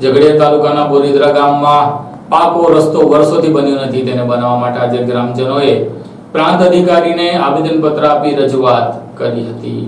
ઝઘડિયા તાલુકાના બોરીદરા ગામમાં પાકો રસ્તો વર્ષોથી બન્યો નથી. તેને બનાવવા માટે આજે ગ્રામજનોએ પ્રાંત અધિકારીને આવેદનપત્ર આપી રજૂઆત કરી હતી.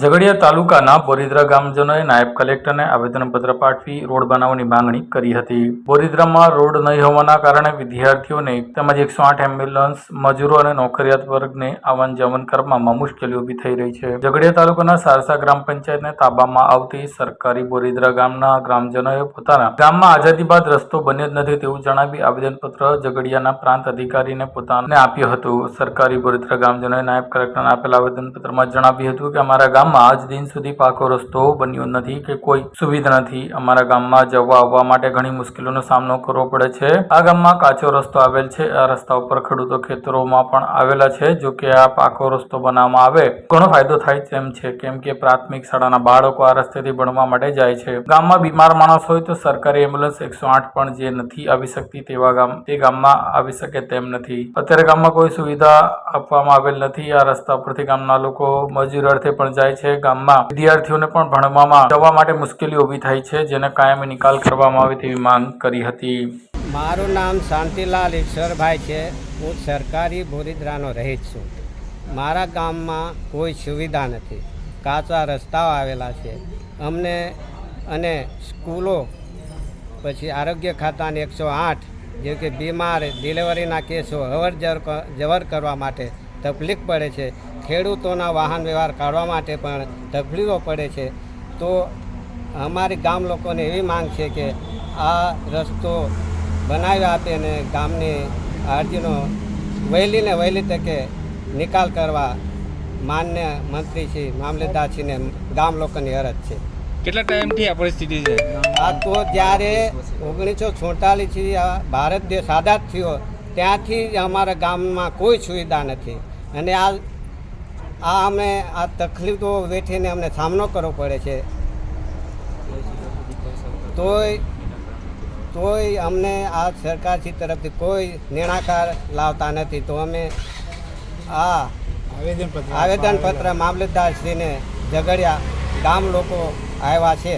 ઝઘડિયા તાલુકાના બોરિદ્રા ગામજનોએ નાયબ કલેક્ટરને આવેદનપત્ર પાઠવી રોડ બનાવવાની માંગણી કરી હતી. બોરિદ્રામાં રોડ નહીં હોવાના કારણે વિદ્યાર્થીઓને તેમજ એકસો આઠ એમ્બ્યુલન્સ, મજૂરો અને નોકરિયાત વર્ગને આવન જવન કરવામાં મુશ્કેલી ઊભી થઈ રહી છે. ઝઘડિયા તાલુકાના સારસા ગ્રામ પંચાયતને તાબામાં આવતી સરકારી બોરિદ્રા ગામના ગ્રામજનોએ પોતાના ગામમાં આઝાદી બાદ રસ્તો બન્યો જ નથી તેવું જણાવી આવેદનપત્ર ઝઘડિયાના પ્રાંત અધિકારીને પોતાને આપ્યું હતું. સરકારી બોરિદ્રા ગામજનોએ નાયબ કલેક્ટરને આપેલા આવેદનપત્રમાં જણાવ્યું હતું કે, અમારા ગામમાં આજ દિન સુધી પાકો રસ્તો બન્યો નથી કે કોઈ સુવિધા નથી. અમારા ગામમાં જવા આવવા માટે ઘણી મુશ્કેલીઓનો સામનો કરવો પડે છે. આ ગામમાં કાચો રસ્તો આવેલ છે. આ રસ્તા ઉપર ખેડૂતો ખેતરોમાં પણ આવેલા છે. જો કે આ પાકો રસ્તો બનાવવામાં આવે, ઘણો ફાયદો થાય તેમ છે. કેમ કે પ્રાથમિક શાળાના બાળકો આ રસ્તેથી ભણવા માટે જાય છે. ગામમાં બીમાર માણસ હોય તો સરકારી એમ્બ્યુલન્સ એકસો આઠ પણ જે નથી આવી શકતી તેવા ગામ, તે ગામમાં આવી શકે તેમ નથી. અત્યારે ગામમાં કોઈ સુવિધા આપવામાં આવેલ નથી. આ રસ્તા પરથી ગામના લોકો મજૂર અર્થે પણ જાય છે ગામમાં. વિદ્યાર્થીઓને પણ ભણવામાં જવા માટે મુશ્કેલી ઊભી થાય છે, જેને કાયમી નિકાલ કરવામાં આવે તેવી માંગ કરી હતી. મારું નામ શાંતિલાલ ઈશ્વરભાઈ છે. હું સરકારી બોરીદ્રાનો રહીત છું. મારા ગામમાં કોઈ સુવિધા નથી. કાચા રસ્તાઓ આવેલા છે. અમને અને સ્કૂલો, પછી આરોગ્ય ખાતાની એકસો આઠ જેવી કે બીમાર, ડિલિવરીના કેસો અવર જવર કરવા માટે તકલીફ પડે છે. ખેડૂતોના વાહન વ્યવહાર કાઢવા માટે પણ તકલીફો પડે છે. તો અમારી ગામ લોકોને એવી માંગ છે કે આ રસ્તો બનાવી આપે અને ગામની અરજીનો વહેલી ને વહેલી તકે નિકાલ કરવા માન્ય મંત્રીશ્રી મામલતદારશ્રીને ગામ લોકોની અરજ છે. કેટલા ટાઈમથી આ પરિસ્થિતિ છે? આ તો જ્યારે ઓગણીસો છોતાલીસથી આ ભારત દેશ આઝાદ થયો ત્યાંથી જ અમારા ગામમાં કોઈ સુવિધા નથી. અને આ આ અમે આ તકલીફો વેઠીને અમને સામનો કરવો પડે છે. તોય તોય અમને આ સરકારશ્રી તરફથી કોઈ નિર્ણાકાર લાવતા નથી. તો અમે આ આવેદનપત્ર મામલતદારશ્રીને ઝઘડિયા ગામ લોકો આવ્યા છે.